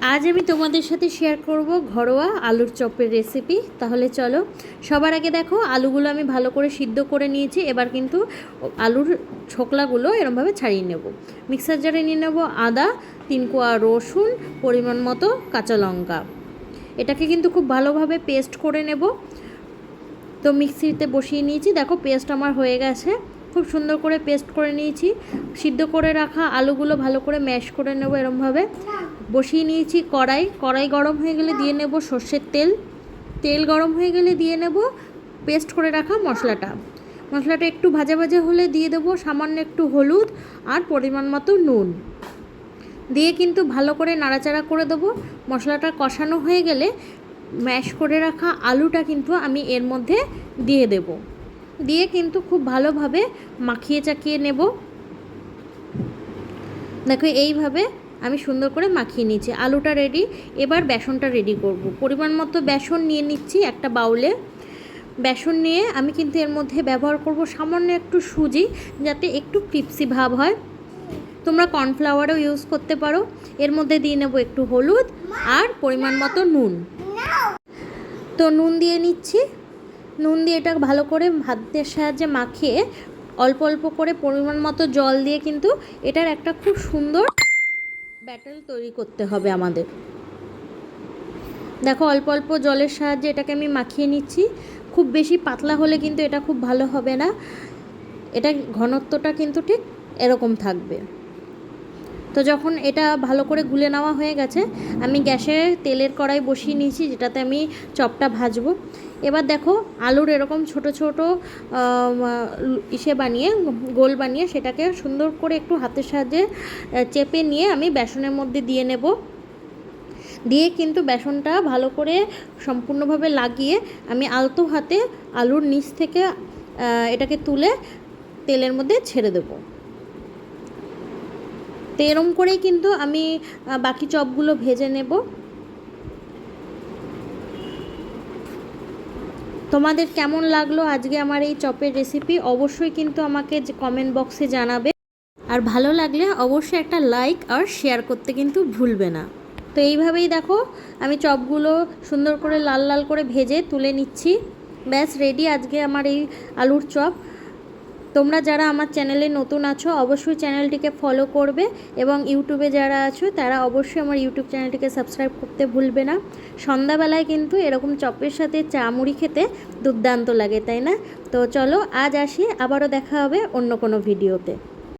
আজ আমি তোমাদের সাথে শেয়ার করব ঘরোয়া আলুর চপের রেসিপি তাহলে চলো, সবার আগে দেখো, আলুগুলো আমি ভালো করে সিদ্ধ করে নিয়েছি। এবার কিন্তু আলুর ছোকলাগুলো এরমভাবে ছাড়িয়ে নেব। মিক্সার জারে নিয়ে নেব আদা, তিন কোয়া রসুন, পরিমাণ মতো কাঁচা লঙ্কা। এটাকে কিন্তু খুব ভালোভাবে পেস্ট করে নেব। তো মিক্সিতে বসিয়ে নিয়েছি। দেখো পেস্ট আমার হয়ে গেছে। খুব সুন্দর করে পেস্ট করে নিয়েছি। সিদ্ধ করে রাখা আলুগুলো ভালো করে ম্যাশ করে নেব এরমভাবে। বসিয়ে নিয়েছি কড়াই। কড়াই গরম হয়ে গেলে দিয়ে নেব সর্ষের তেল। তেল গরম হয়ে গেলে দিয়ে নেব পেস্ট করে রাখা মশলাটা। মশলাটা একটু ভাজা ভাজা হলে দিয়ে দেবো সামান্য একটু হলুদ আর পরিমাণ মতো নুন। দিয়ে কিন্তু ভালো করে নাড়াচাড়া করে দেবো। মশলাটা কষানো হয়ে গেলে ম্যাশ করে রাখা আলুটা কিন্তু আমি এর মধ্যে দিয়ে দেব। দিয়ে কিন্তু খুব ভালোভাবে মাখিয়ে চাকিয়ে নেব। দেখো, এইভাবে আমি সুন্দর করে মাখিয়ে নিয়েছি। আলুটা রেডি এবার বেসনটা রেডি করব। পরিমাণ মতো বেসন নিয়ে নিচ্ছি একটা বাউলে। বেসন নিয়ে আমি কিন্তু এর মধ্যে ব্যবহার করব সামান্য একটু সুজি, যাতে একটু ক্রিপসি ভাব হয়। তোমরা কর্নফ্লাওয়ারও ইউজ করতে পারো। এর মধ্যে দিয়ে নেব একটু হলুদ আর পরিমাণ মতো নুন। তো নুন দিয়ে নিচ্ছি। নুন দিয়ে এটা ভালো করে ভাতের সাহায্যে মাখিয়ে অল্প অল্প করে পরিমাণ মতো জল দিয়ে কিন্তু এটার একটা খুব সুন্দর ব্যাটার তৈরি করতে হবে আমাদের। দেখো, অল্প অল্প জলের সাহায্যে এটাকে আমি মাখিয়ে নিচ্ছি। খুব বেশি পাতলা হলে কিন্তু এটা খুব ভালো হবে না। এটা ঘনত্বটা কিন্তু ঠিক এরকম থাকবে। তো যখন এটা ভালো করে গুলে নেওয়া হয়ে গেছে, আমি গ্যাসে তেলের কড়াই বসিয়ে নিয়েছি, যেটাতে আমি চপটা ভাজবো। এবার দেখো আলুর এরকম ছোট ছোট ইসে বানিয়ে, গোল বানিয়ে সেটাকে সুন্দর করে একটু হাতের সাহায্যে চেপে নিয়ে আমি বেসনের মধ্যে দিয়ে নেব। দিয়ে কিন্তু বেসনটা ভালো করে সম্পূর্ণভাবে লাগিয়ে আমি আলতো হাতে আলুর নিচ থেকে এটাকে তুলে তেলের মধ্যে ছেড়ে দেবো। তো এরম করেই কিন্তু আমি বাকি চপগুলো ভেজে নেব। তোমাদের কেমন লাগল আজকে আমার এই চপের রেসিপি অবশ্যই কিন্তু আমাকে কমেন্ট বক্সে জানাবে। আর ভালো লাগলে অবশ্যই একটা লাইক আর শেয়ার করতে কিন্তু ভুলবে না। তো এইভাবেই দেখো, আমি চপগুলো সুন্দর করে লাল লাল করে ভেজে তুলে নিচ্ছি। ব্যাস রেডি আজকে আমার এই আলুর চপ। তোমরা যারা আমার চ্যানেলে নতুন আছো, অবশ্যই চ্যানেলটিকে ফলো করবে এবং ইউটিউবে যারা আছো, তারা অবশ্যই আমার ইউটিউব চ্যানেলটিকে সাবস্ক্রাইব করতে ভুলবে না। সন্ধ্যাবেলায় কিন্তু এরকম চপের সাথে চা মুড়ি খেতে দুর্দান্ত লাগে, তাই না? তো চলো, আজ আসি, আবারও দেখা হবে অন্য কোনো ভিডিওতে